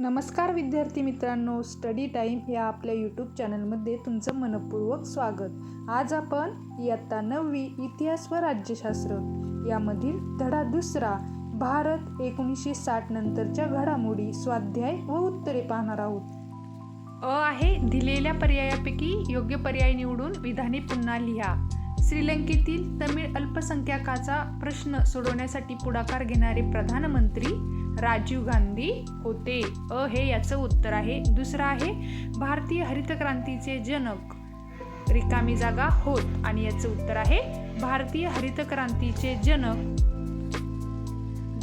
नमस्कार विद्यार्थी मित्रांनो स्टडी टाईम या आपल्या यूट्यूब चॅनलमध्ये तुमचं मनपूर्वक स्वागत. आज आपण इयत्ता नववी इतिहास व राज्यशास्त्र यामधील धडा दुसरा भारत एकोणीसशे साठ नंतरच्या घडामोडी स्वाध्याय व उत्तरे पाहणार आहोत. अ आहे दिलेल्या पर्यायापैकी योग्य पर्याय निवडून विधाने पुन्हा लिहा. श्रीलंकेतील तमिळ अल्पसंख्याकाचा प्रश्न सोडवण्यासाठी पुढाकार घेणारे प्रधानमंत्री राजीव गांधी होते. अ हे याचं उत्तर आहे. दुसरं आहे भारतीय हरित क्रांतीचे जनक. रिकामी जागा होत. आणि याचं उत्तर आहे भारतीय हरित क्रांतीचे जनक.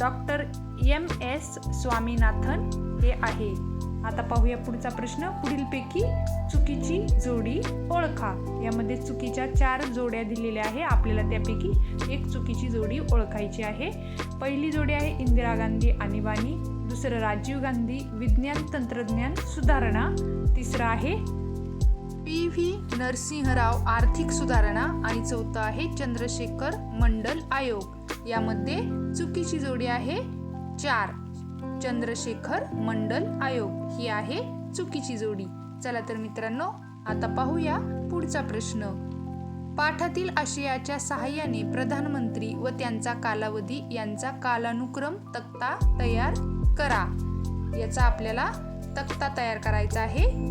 डॉक्टर एम एस स्वामीनाथन हे आहे. आता पाहूया पुढचा प्रश्न. पुढीलपैकी चुकीची जोडी ओळखा. यामध्ये चुकीच्या चार जोड्या दिलेल्या आहे. आपल्याला त्यापैकी एक चुकीची जोडी ओळखायची आहे. पहिली जोडी आहे इंदिरा गांधी आणीबाणी. दुसरं राजीव गांधी विज्ञान तंत्रज्ञान सुधारणा. तिसरं आहे पी व्ही नरसिंहराव आर्थिक सुधारणा. आणि चौथं आहे चंद्रशेखर मंडल आयोग. यामध्ये चुकीची जोडी आहे चार. चंद्रशेखर मंडल आयोग ही आहे चुकीची जोडी. चला तर मित्रांनो आता पाहूया पुढचा प्रश्न. पाठातील आशयाच्या सहाय्याने प्रधानमंत्री व त्यांचा कालावधी यांचा कालानुक्रम तक्ता तयार करा. याचा आपल्याला तक्ता तयार करायचा आहे.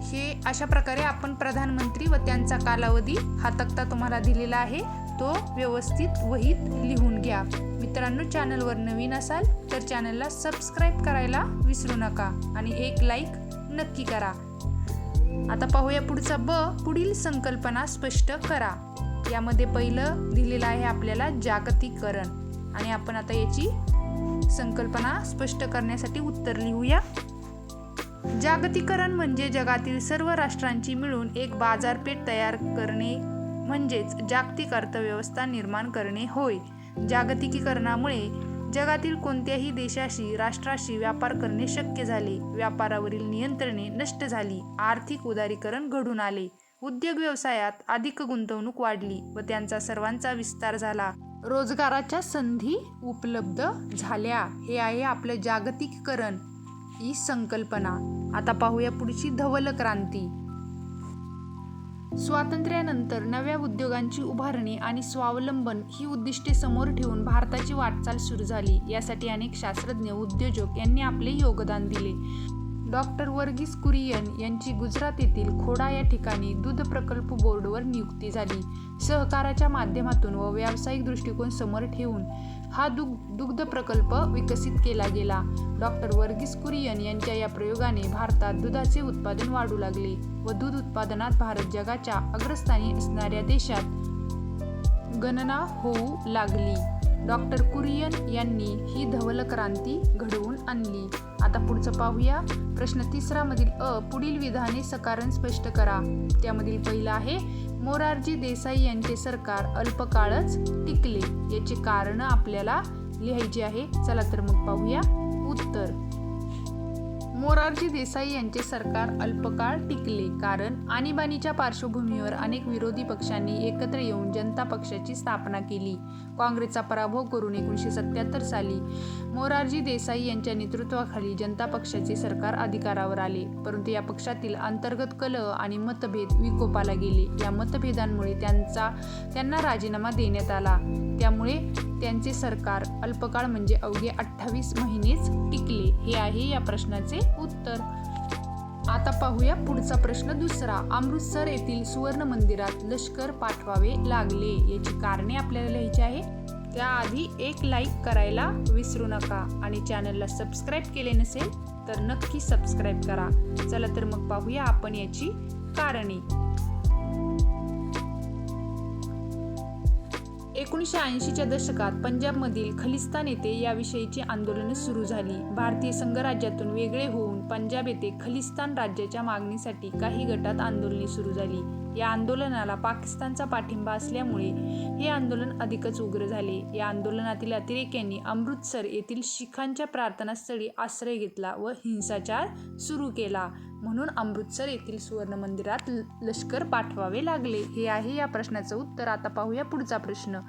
हे अशा प्रकारे आपण प्रधानमंत्री व त्यांचा कालावधी हा तक्ता तुम्हाला दिलेला आहे. तो व्यवस्थित वहीत लिहून घ्या. मित्रांनो चॅनलवर नवीन असाल तर चॅनलला सबस्क्राईब करायला विसरू नका आणि एक लाईक नक्की करा. आता पाहूया पुढचा ब पुढील संकल्पना स्पष्ट करा. यामध्ये पहिलं दिलेलं आहे आपल्याला जागतिकरण आणि आपण आता याची संकल्पना स्पष्ट करण्यासाठी उत्तर लिहूया. जागतिकरण म्हणजे जगातील सर्व राष्ट्रांची मिळून एक बाजारपेठ तयार करणे. म्हणजेच जागतिक अर्थव्यवस्था निर्माण करणे होय. जागतिकीकरणामुळे जगातील कोणत्याही देशाशी राष्ट्राशी व्यापार करणे शक्य झाले. व्यापारावरील नियंत्रणे नष्ट झाली. आर्थिक उदारीकरण घडून आले. उद्योग व्यवसायात अधिक गुंतवणूक वाढली व त्यांचा सर्वांचा विस्तार झाला. रोजगाराच्या संधी उपलब्ध झाल्या. हे आहे आपलं जागतिकीकरण. ही संकल्पना. आता पाहूया पुढची धवल क्रांती. स्वातंत्र्यानंतर नव्या उद्योगांची उभारणी आणि स्वावलंबन ही उद्दिष्टे समोर ठेवून भारताची वाटचाल सुरू झाली. यासाठी अनेक शास्त्रज्ञ उद्योजक यांनी आपले योगदान दिले. डॉक्टर वर्गीस कुरियन यांची गुजरात येथील खोडा या ठिकाणी दूध प्रकल्प बोर्डवर नियुक्ती झाली. सहकाराच्या माध्यमातून व व्यावसायिक दृष्टिकोन समोर ठेवून हा दुग दुग्ध प्रकल्प विकसित केला गेला. डॉक्टर वर्गीस कुरियन यांच्या या प्रयोगाने भारतात दुधाचे उत्पादन वाढू लागले व दूध उत्पादनात भारत जगाच्या अग्रस्थानी असणाऱ्या देशात गणना होऊ लागली. डॉक्टर कुरियन यांनी ही धवल क्रांती घडवून आणली. आता पुढचं पाहूया. प्रश्न तिसरा मधील अ पुढील विधाने सकारण स्पष्ट करा. त्यामधील पहिलं आहे मोरारजी देसाई यांचे सरकार अल्पकाळच टिकले. याची कारण आपल्याला लिहायची आहे. चला तर मग पाहूया. उत्तर. मोरारजी देसाई यांचे सरकार अल्पकाळ टिकले कारण आणीबाणीच्या पार्श्वभूमीवर अनेक विरोधी पक्षांनी एकत्र येऊन जनता पक्षाची स्थापना केली. काँग्रेसचा पराभव करून एकोणीसशे सत्याहत्तर साली मोरारजी देसाई यांच्या नेतृत्वाखाली जनता पक्षाचे सरकार अधिकारावर आले. परंतु या पक्षातील अंतर्गत कलह आणि मतभेद विकोपाला गेले. या मतभेदांमुळे त्यांचा त्यांना राजीनामा देण्यात आला. त्यामुळे त्यांचे सरकार अल्पकाळ म्हणजे अवघे अठ्ठावीस महिनेच टिकले. हे आहे या प्रश्नाचे उत्तर. आता पाहूया पुढचा प्रश्न दुसरा. अमृतसर येथील सुवर्ण मंदिरात लष्कर पाठवावे लागले. याची कारणे आपल्याला लिहायची आहे. त्याआधी एक लाईक करायला विसरू नका आणि चॅनलला सबस्क्राईब केले नसेल तर नक्की सबस्क्राईब करा. चला तर मग पाहूया आपण याची कारणे. एकोणीसशे ऐंशीच्या दशकात पंजाबमधील खलिस्तान येथे याविषयीची आंदोलने सुरू झाली. भारतीय संघराज्यातून वेगळे होऊन पंजाब येथे खलिस्तान राज्याच्या मागणीसाठी काही गटात आंदोलने सुरू झाली. या आंदोलनाला पाकिस्तानचा पाठिंबा असल्यामुळे हे आंदोलन अधिकच उग्र झाले. या आंदोलनातील अतिरेक्यांनी अमृतसर येथील शिखांच्या प्रार्थनास्थळी आश्रय घेतला व हिंसाचार सुरू केला. म्हणून अमृतसर येथील सुवर्ण मंदिरात लष्कर पाठवावे लागले. हे आहे या प्रश्नाचं उत्तर. आता पाहूया पुढचा प्रश्न.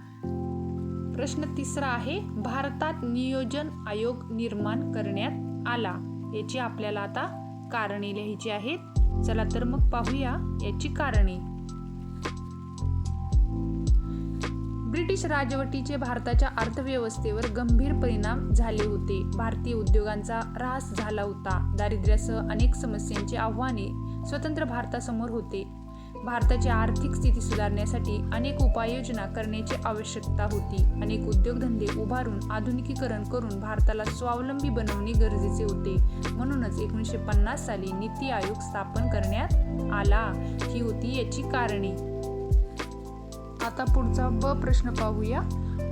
प्रश्न तिसरा आहे भारतात नियोजन आयोग निर्माण करण्यात आला. याची आपल्याला आता कारणे लिहायची आहेत. चला तर मग पाहूया याची कारणे. ब्रिटिश राजवटीचे भारताच्या अर्थव्यवस्थेवर गंभीर परिणाम झाले होते. भारतीय उद्योगांचा ऱ्हास झाला होता. दारिद्र्यासह अनेक समस्यांची आव्हाने स्वतंत्र भारतासमोर होते. भारताची आर्थिक स्थिती सुधारण्यासाठी अनेक उपाययोजना करण्याची आवश्यकता होती. अनेक उद्योगधंदे उभारून आधुनिकीकरण करून भारताला स्वावलंबी बनवणे गरजेचे होते. म्हणूनच एकोणीसशे पन्नास साली नीती आयोग स्थापन करण्यात आला. ही होती याची कारणे. आता पुढचा ब प्रश्न पाहूया.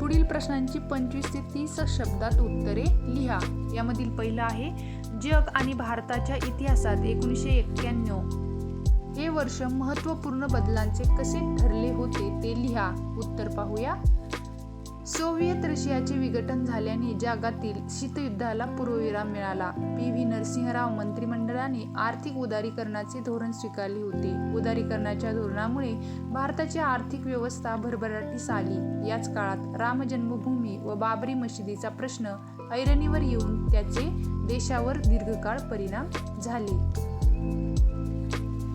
पुढील प्रश्नांची पंचवीस ते तीस शब्दात उत्तरे लिहा. यामधील पहिलं आहे जग आणि भारताच्या इतिहासात एकोणीसशे एक्क्याण्णव. हे वर्ष महत्त्वपूर्ण बदलांचे कसे ठरले होते ते लिहा. उत्तर पाहूया. सोव्हिएत रशियाचे विघटन झाल्याने जगातील शीतयुद्धाला पूर्वविराम मिळाला. पी. व्ही. नरसिंहराव मंत्रिमंडळाने आर्थिक उदारीकरणाचे धोरण स्वीकारले होते. उदारीकरणाच्या धोरणामुळे भारताची आर्थिक व्यवस्था भरभराटीस आली. याच काळात राम जन्मभूमी व बाबरी मशिदीचा प्रश्न ऐरणीवर येऊन त्याचे देशावर दीर्घकाळ परिणाम झाले.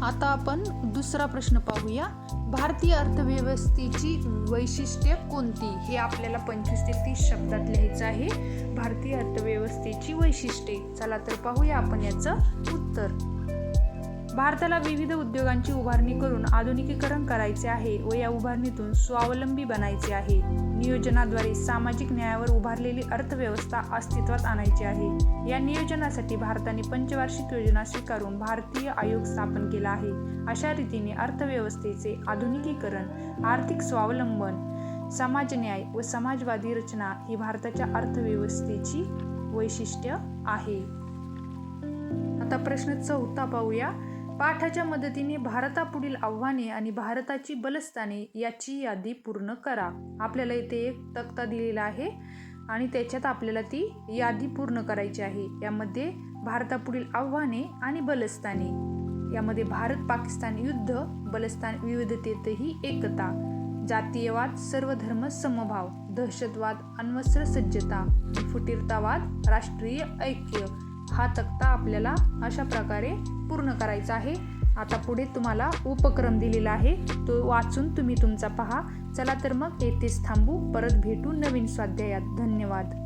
आता आपण दुसरा प्रश्न पाहूया. भारतीय अर्थव्यवस्थेची वैशिष्ट्ये कोणती? हे आपल्याला पंचवीस ते तीस शब्दात लिहायचं आहे. भारतीय अर्थव्यवस्थेची वैशिष्ट्ये. चला तर पाहूया आपण याचं उत्तर. भारताला विविध उद्योगांची उभारणी करून आधुनिकीकरण करायचे आहे व या उभारणीतून स्वावलंबी बनायचे आहे. नियोजनाद्वारे सामाजिक न्यायावर उभारलेली अर्थव्यवस्था अस्तित्वात आणायची आहे. या नियोजनासाठी भारताने पंचवार्षिक योजना स्वीकारून भारतीय आयोग स्थापन केला आहे. अशा रीतीने अर्थव्यवस्थेचे आधुनिकीकरण आर्थिक स्वावलंबन समाज न्याय व समाजवादी रचना ही भारताच्या अर्थव्यवस्थेची वैशिष्ट्य आहे. आता प्रश्न चौथा पाहूया. पाठाच्या मदतीने भारतापुढील आव्हाने आणि भारताची बलस्थाने याची यादी पूर्ण करा. आपल्याला इथे एक तक्ता दिलेला आहे आणि त्याच्यात आपल्याला ती यादी पूर्ण करायची आहे. यामध्ये भारतापुढील आव्हाने आणि बलस्थाने. यामध्ये भारत पाकिस्तान युद्ध बलस्थान विविधतेतही एकता जातीयवाद सर्व धर्म समभाव दहशतवाद अण्वस्त्र सज्जता फुटीरतावाद राष्ट्रीय ऐक्य हा तक्ता आपल्याला अशा प्रकारे पूर्ण करायचा आहे. आता पुढे तुम्हाला उपक्रम दिलेला आहे. तो वाचून तुम्ही तुमचा पहा. चला तर मग येथेच थांबू. परत भेटू नवीन स्वाध्यायात. धन्यवाद.